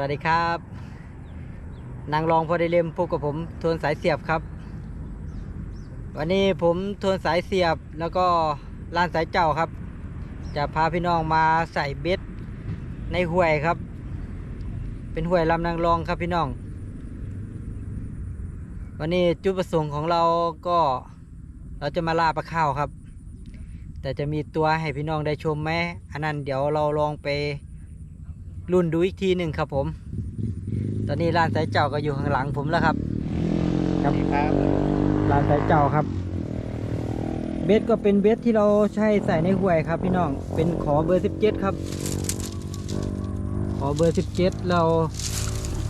วัสดีครับ นางรองพอด้เลมพบกับผมทวนสายเสียบครับ วันนี้ผมทวนสายเสียบแล้วก็ลานสายเจ้าครับ จะพาพี่น้องมาใส่เบ็ดในห้วยครับ เป็นห้วยลำนางรองครับพี่น้อง วันนี้จุดประสงค์ของเราก็เราจะมาล่าปลาข้าวครับ แต่จะมีตัวให้พี่น้องได้ชมไหมอันนั้นเดี๋ยวเราลองไป รุ่นดูอีกทีหนึ่งครับผม ตอนนี้ร้านสายเจ้าก็อยู่ข้างหลังผมแล้วครับครับครับร้านสายเจ้าครับ เบสก็เป็นเบสที่เราใช้ใส่ในห้วยครับพี่น้อง เป็นขอเบอร์ 17 ครับ ขอเบอร์ 17 เรา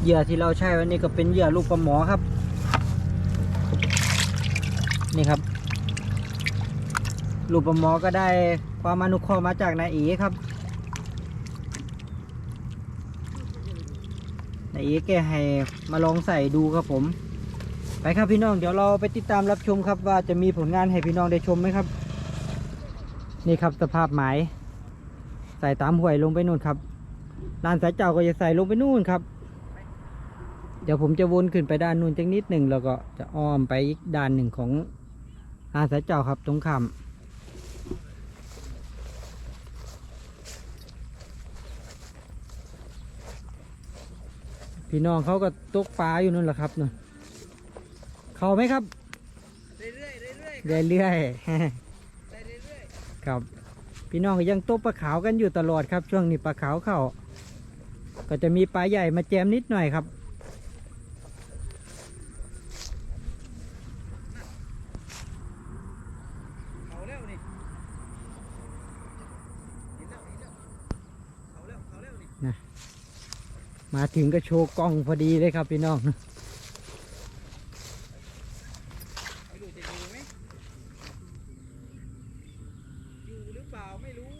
เหยื่อที่เราใช้วันนี้ก็เป็นเหยื่อลูกปลาหมอครับ นี่ครับ ลูกปลาหมอก็ได้ความอนุเคราะห์มาจากนายเอครับ นายเอแกให้มาลองใส่ดูครับผม ไปครับพี่น้องเดี๋ยวเราไปติดตามรับชมครับว่าจะมีผลงานให้พี่น้องได้ชมไหมครับ นี่ครับสภาพหมาย ใส่ตามห่วยลงไปนู่นครับลานสายเจ้าก็จะใส่ลงไปนู่นครับ เดี๋ยวผมจะวนขึ้นไปด้านนู่นจักนิดหนึ่งแล้วก็จะอ้อมไปอีกด้านหนึ่งของลานสายเจ้าครับตรงข้าม พี่น้องเขาก็ตกปลาอยู่นู่นแหละครับนู่นเขาไหมครับ เรื่อยๆเรื่อยเรื่อยๆไปเรื่อยๆครับ พี่น้องก็ยังตบปลาขาวกันอยู่ตลอดครับ ช่วงนี้ปลาขาวเข้าก็จะมีปลาใหญ่มาแจมนิดหน่อยครับๆเขาแล้วนี่เห็นแล้วเห็นแล้วเขาแล้วเขาแล้วนี่ มาถึงก็โชว์กล้องพอดีเลยครับพี่น้องไม่รู้จะอยู่ไหมอยู่หรือเปล่าไม่รู้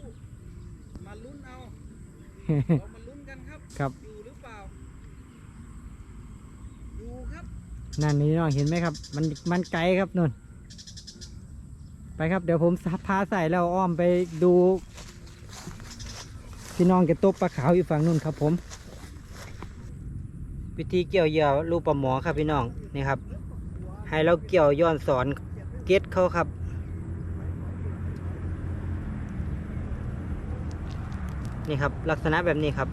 มาลุ้นเอาเรามาลุ้นกันครับครับอยู่หรือเปล่าอยู่ครับนั่นพี่น้องเห็นไหมครับ มันมันไกลครับนุ่นไปครับเดี๋ยวผมพาใส่แล้วอ้อมไปดู พี่น้องจะตบปลาขาวอยู่ฝั่งนู่นครับผม วิธีเกี่ยวเหยื่อลูกปลาหมอครับพี่น้องนี่ครับ ให้เราเกี่ยวย้อนสอนเก็ตเขาครับนี่ครับลักษณะแบบนี้ครับ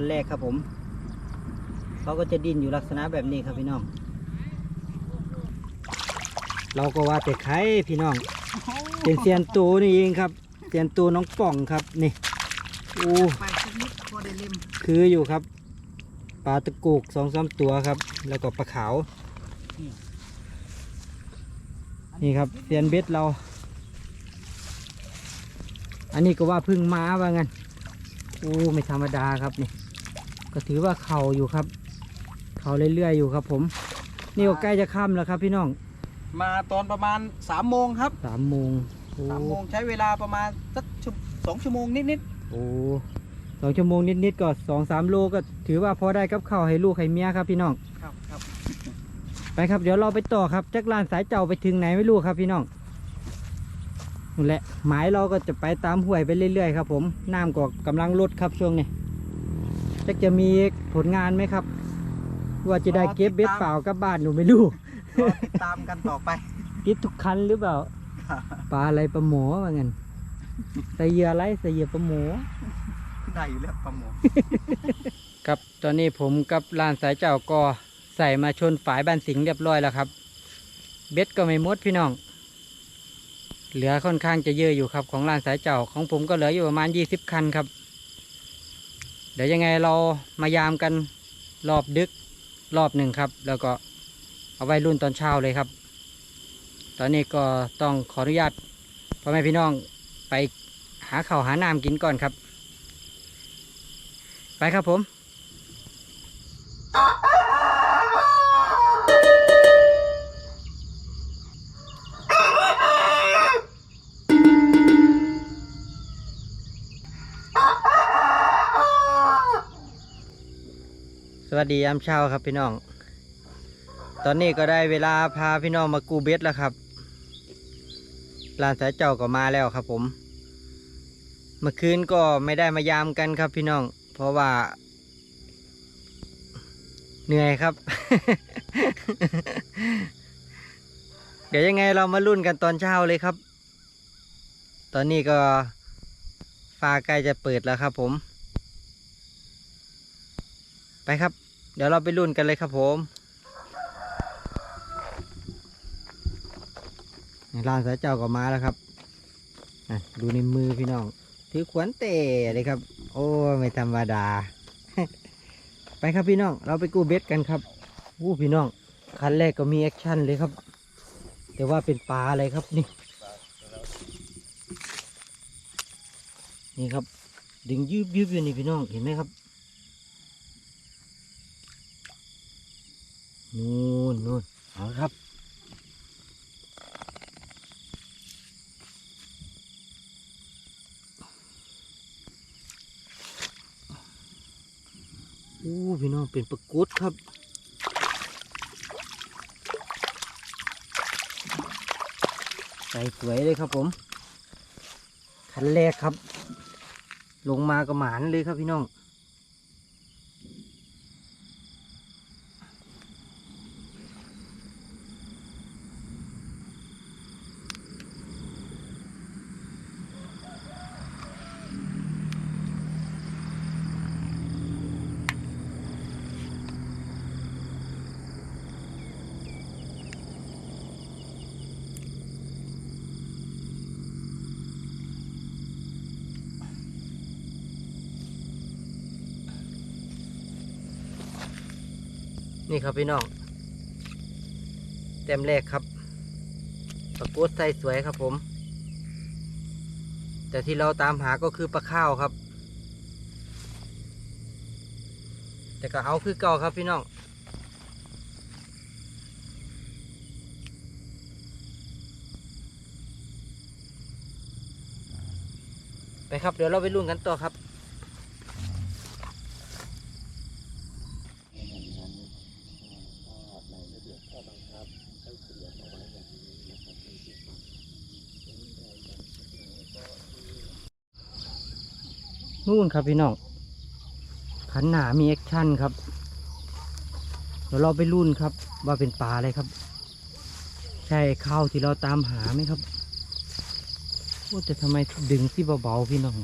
นแรกครับผมเขาก็จะดิ้นอยู่ลักษณะแบบนี้ครับพี่น้อง เราก็ว่าแต่ไข่พี่น้อง เป็นเซียนตูนี่เองครับเซียนตูน้องป่องครับนี่อู้ไปสักนิดพอได้เล่มคืออยู่ครับปลาตะกุกสองสามตัวครับ แล้วก็ปลาขาว นี่ครับเซียนเบ็ดเรา อันนี้ก็ว่าพึ่งม้าว่างั้นโอ้ไม่ธรรมดาครับนี่ ก็ถือว่าเข่าอยู่ครับ เข่าเรื่อยๆอยู่ครับ ผม นี่ก็ใกล้จะค่ำแล้วครับ พี่น้องมาตอนประมาณสามโมงครับสามโมงโอ้สามโมงใช้เวลาประมาณสักชั่วสองชั่วโมงนิดโอ้สองชั่วโมงนิดๆก็สองสามโลก็ถือว่าพอได้กับข้าวให้ลูกให้เมียครับ พี่น้องๆครับครับ ไปครับ เดี๋ยวเราไปต่อครับจักรลานสายเจ้าไปถึงไหนไม่รู้ครับ พี่น้องนั่นแหละหมายเราก็จะไปตามห้วยไปเรื่อยๆครับ ผมน้ำก็กำลังลดครับช่วงนี้ จักจะมีผลงานไหมครับ ว่าจะได้เก็บเบ็ดเปล่ากลับบ้านหนูไม่รู้รอติดตามกันต่อไป ติดทุกคันหรือเปล่าปลาอะไรปลาหมอว่างั้นใส่เหยื่ออะไรใส่เหยื่อปลาหมอได้อยู่แล้วปลาหมอครับตอนนี้ผมกับลานสายเจ้าก็ใส่มาชนฝายบ้านสิงห์เรียบร้อยแล้วครับ เบ็ดก็ไม่หมดพี่น้อง เหลือค่อนข้างจะเยอะอยู่ครับของลานสายเจ้าของผมก็เหลืออยู่ประมาณยี่สิบคันครับ เดี๋ยวยังไงเรามายามกันรอบดึกรอบหนึ่งครับ แล้วก็เอาไว้รุ่นตอนเช้าเลยครับ ตอนนี้ก็ต้องขออนุญาตพ่อแม่พี่น้องไปหาข้าวหาน้ำกินก่อนครับ ไปครับผม วัสดียามเช้าครับพี่น้อง ตอนนี้ก็ได้เวลาพาพี่น้องมากูเบ็ดแล้วครับลานสายเจ้าก็มาแล้วครับผม เมื่อคืนก็ไม่ได้มายามกันครับพี่น้อง เพราะว่า เหนื่อยครับ เดี๋ยวยังไงเรามาลุ้นกันตอนเช้าเลยครับ ตอนนี้ก็ฟ้าใกล้จะเปิดแล้วครับผม ไปครับ เดี๋ยวเราไปลุ้นกันเลยครับผมนี่ร้านสายเจ้าก็มาแล้วครับอะดูในมือพี่น้อง ถือขวานเตะเลยครับ โอ้ไม่ธรรมดา ไปครับพี่น้อง เราไปกู้เบ็ดกันครับอู้พี่น้อง คันแรกก็มีแอคชั่นเลยครับ แต่ว่าเป็นปลาอะไรครับนี่ นี่ครับ ดึงยืบยืบอยู่นี่พี่น้อง เห็นไหมครับ นู่นนู่นเอาครับอู้พี่น้องเป็นปลากุดครับใส่สวยเลยครับผมคันแรกครับ ลงมาก็หมานเลยครับพี่น้อง นี่ครับพี่น้องเต็มแรกครับปลาโกดใส่สวยครับผม แต่ที่เราตามหาก็คือปลาข้าวครับ แต่ก็เอาคือเก่าครับพี่น้องไปครับเดี๋ยวเราไปลุ้นกันต่อครับ นู่นครับพี่น้องขันหนามีแอคชั่นครับเดี๋ยวเราไปรุ่นครับ ว่าเป็นปลาอะไรครับ ใช่ข้าวที่เราตามหาไหมครับโอ้แต่ทำไมดึงที่เบาๆพี่น้อง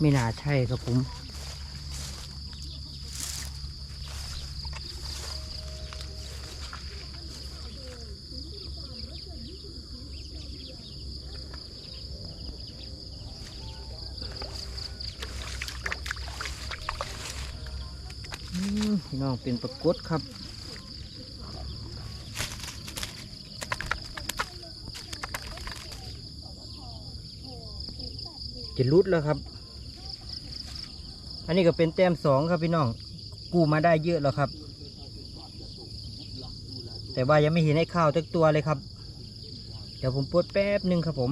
ไม่น่าใช่ครับผม พี่น้องเป็นปรากฏครับจะรุดแล้วครับ อันนี้ก็เป็นแต้มสองครับพี่น้อง กู้มาได้เยอะแล้วครับ แต่ว่ายังไม่เห็นให้ข้าวจักตัวเลยครับ เดี๋ยวผมปลดแป๊บหนึ่งครับผม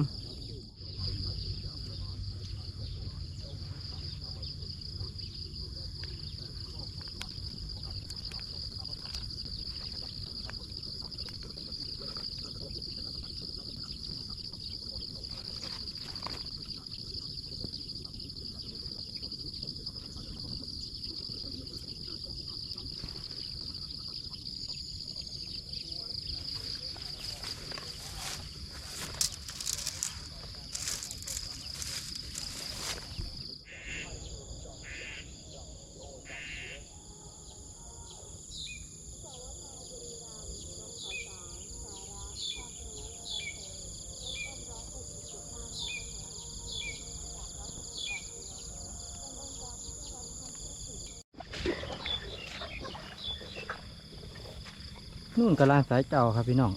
นู่นกระลานสายเจ้าครับพี่น้อง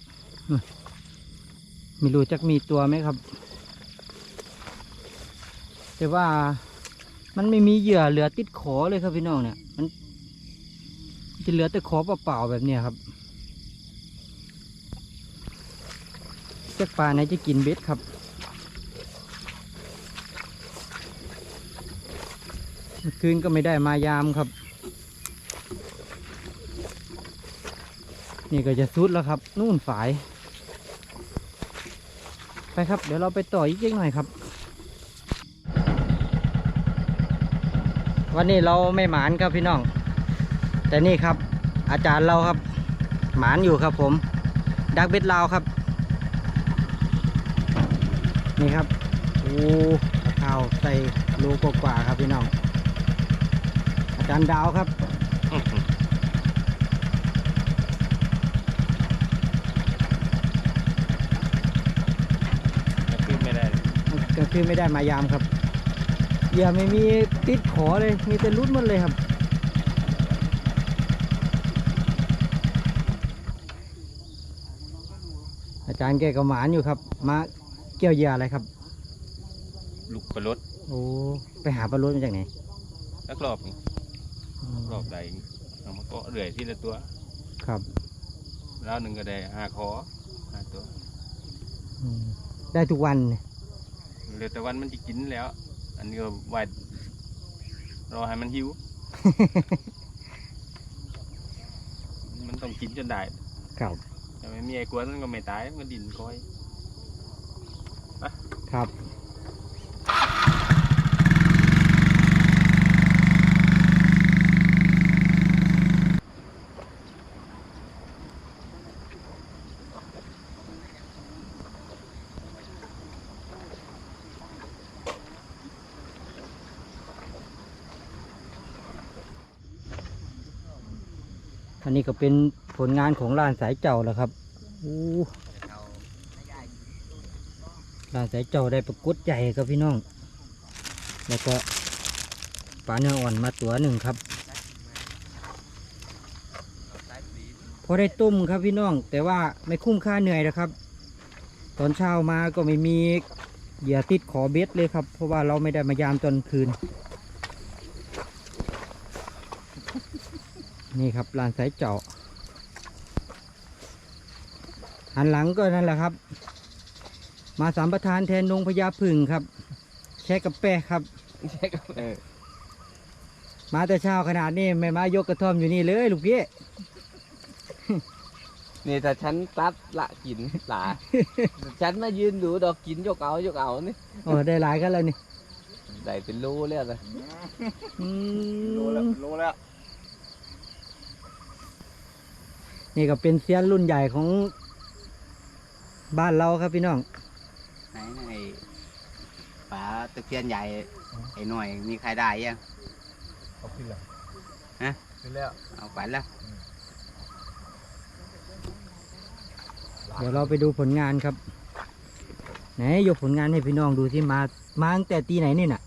ไม่รู้จักมีตัวไหมครับ แต่ว่ามันไม่มีเหยื่อเหลือติดขอเลยครับพี่น้องเนี่ย มันจะเหลือแต่ขอเปล่าๆแบบนี้ครับจักปลาไหนจะกินเบ็ดครับคืนก็ไม่ได้มายามครับ นี่ก็จะสุดแล้วครับ นู่นฝาย ไปครับ เดี๋ยวเราไปต่ออีกเล็กหน่อยครับ วันนี้เราไม่หมานครับพี่น้อง แต่นี่ครับ อาจารย์เราครับ หมานอยู่ครับผม ดักเบ็ดลาวครับ นี่ครับโอ้ข้าวใส่โลกว่าครับพี่น้อง อาจารย์ดาวครับ ขึ้นไม่ได้เลย กลาง คืนไม่ได้มายามครับเหยื่อไม่มีติดขอเลย มีแต่รุดหมดเลยครับ อาจารย์แกก็หมานอยู่ครับ มาเกี่ยวเหยื่ออะไรครับ ลูกปลาลดโอ้ไปหาปลารุดมาจากไหนสักรอบนี่อืมรอบใดเอามาเกาะเรื่อยทีละตัว ครับ แล้วหนึ่งก็ได้ห้าคอห้าตัวอืมได้ทุกวัน เนี่ยเหลือแต่วันมันจะกินแล้ว อันนี้ก็ไว้รอให้มันหิว มันต้องกินจนได้ครับแต่ไม่มีไอ้กวนมันก็ไม่ตายมันก็ดินคอย ครับ อันนี้ก็เป็นผลงานของร้านสายเจ้าแล้วครับอู้ร้านสายเจ้าได้ประกุดใหญ่ครับพี่น้อง แล้วก็ปลาเนื้ออ่อนมาตัวหนึ่งครับ พอได้ต้มครับพี่น้อง แต่ว่าไม่คุ้มค่าเหนื่อยนะครับ ตอนเช้ามาก็ไม่มีเหยื่อติดขอเบ็ดเลยครับ เพราะว่าเราไม่ได้มายามตอนคืน นี่ครับลานสายเจาะหันหลังก็นั่นแหละครับ มาสามประธานแทนนงพญาพึ่งครับ แช่กับแปะครับเออมาแต่เช้าขนาดนี้ไม่มายกกระท่อมอยู่นี่เลยลูกพี่นี่แต่ฉันตัดละกินหลา ฉันมายืนดูดอกกินยกเอายกเอานี่โอ้ได้หลายกันแล้วนี่ได้เป็นรูแล้วนะอืรูแล้วมรูแล้ว นี่ก็เป็นเซียนรุ่นใหญ่ของบ้านเราครับพี่น้องไหนไอ้ปลาตะเพียนใหญ่ไอ้หน่อยมีใครได้ยังเอาขึ้นแล้วฮะขึ้นแล้วเอาไปแล้ว เดี๋ยวเราไปดูผลงานครับ ไหนยกผลงานให้พี่น้องดูที่มามาตั้งแต่ตีไหนนี่น่ะ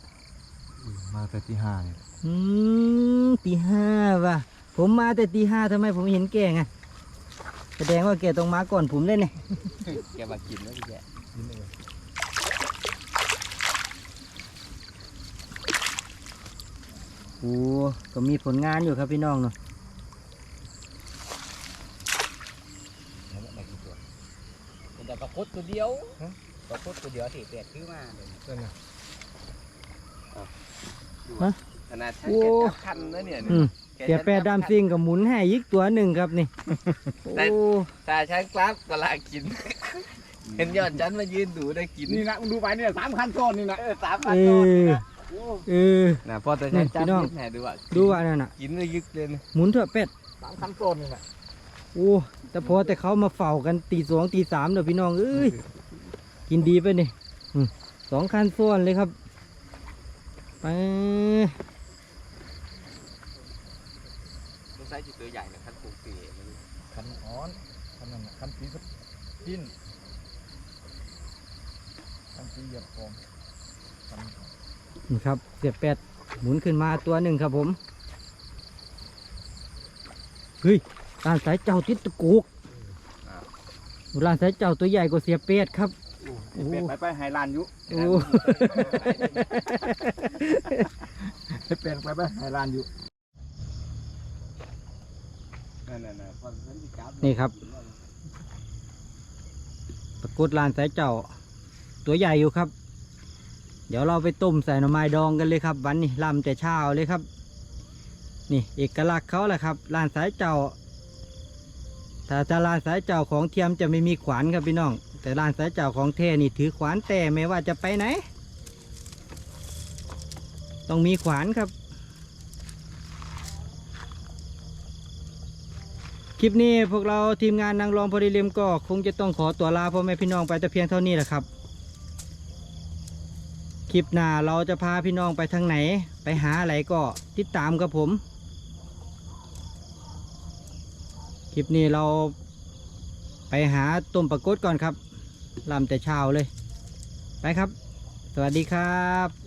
มาแต่ที่ห้าเนี่ยอืมตีห้าว่ะผมมาแต่ตีห้าทำไมผมเห็นแกไง แสดงว่าแกต้องมาก่อนผมเลยเนี่ยแกมากินแล้วพี่แกกินเลยโอ้ก็มีผลงานอยู่ครับพี่น้องเนาะเป็นแต่ปลาพดตัวเดียวปลาพดตัวเดียวที่แปดคือมาเลยนั่นน่ะขนาดฉันโอ้แกจับคันนะเนี่ย อืมแกแปรดำซิงกับหมุนให้อีกตัวหนึ่งครับนี่ โอ้แต่ฉันกลับก็ลากิน เห็นยอดฉันมายืนดูได้กินนี่นะมึงดูไปเนี่ยสามคันซ้อนนี่นะเออสามพันเอโลอเออ นะพอแต่ฉันจับนี่พี่น้อง แหน่ดูว่าดูว่านั่นน่ะ กินเลยยึกเลยนะหมุนเถอะเป็ดสามคันซ้อนนี่นะโอ้แต่พอแต่เขามาเฝ้ากันตีสองตีสามเด้อพี่น้องเอ้ยกินดีไปนี่อืมสองคันส่วนเลยครับไป ต้องใช้จุดตัวใหญ่นะคันปลูกปีมันคันอ่อนคันนั้นน่ะคันปีสกินคันปีเหยียบฟองคันนี่ครับเสียบแปดหมุนขึ้นมาตัวหนึ่งครับผมเฮ้ยร้านสายเจ้าติดตะกุกร้านสายเจ้าตัวใหญ่กว่าเสียเป็ดครับ โอ้ เป็ดไปไปไฮลานอยู่โอ้ เป็ดไปไปไฮลานอยู่นั่นน่ะพอฉั นี่ครับ ตะกุดลานสายเจ้า ตัวใหญ่อยู่ครับ เดี๋ยวเราไปต้มใส่หน่อไม้ดองกันเลยครับ วันนี้ลำแต่เช้าเลยครับ นี่เอกลักษณ์เขาแหละครับลานสายเจ้าถ้าถ้าลานสายเจ้าของเทียมจะไม่มีขวานครับพี่น้อง แต่ลานสายเจ้าของเทนี่ถือขวานแต่ไม่ว่าจะไปไหน ต้องมีขวานครับ คลิปนี้พวกเราทีมงานนางรองพอดีเลียมก็คงจะต้องขอตัวลาพ่อแม่พี่น้องไปแต่เพียงเท่านี้แหละครับ คลิปหน้าเราจะพาพี่น้องไปทางไหน ไปหาอะไรก็ติดตามครับผม คลิปนี้เราไปหาต้มปลากดก่อนครับลำแต่เช้าเลย ไปครับ สวัสดีครับ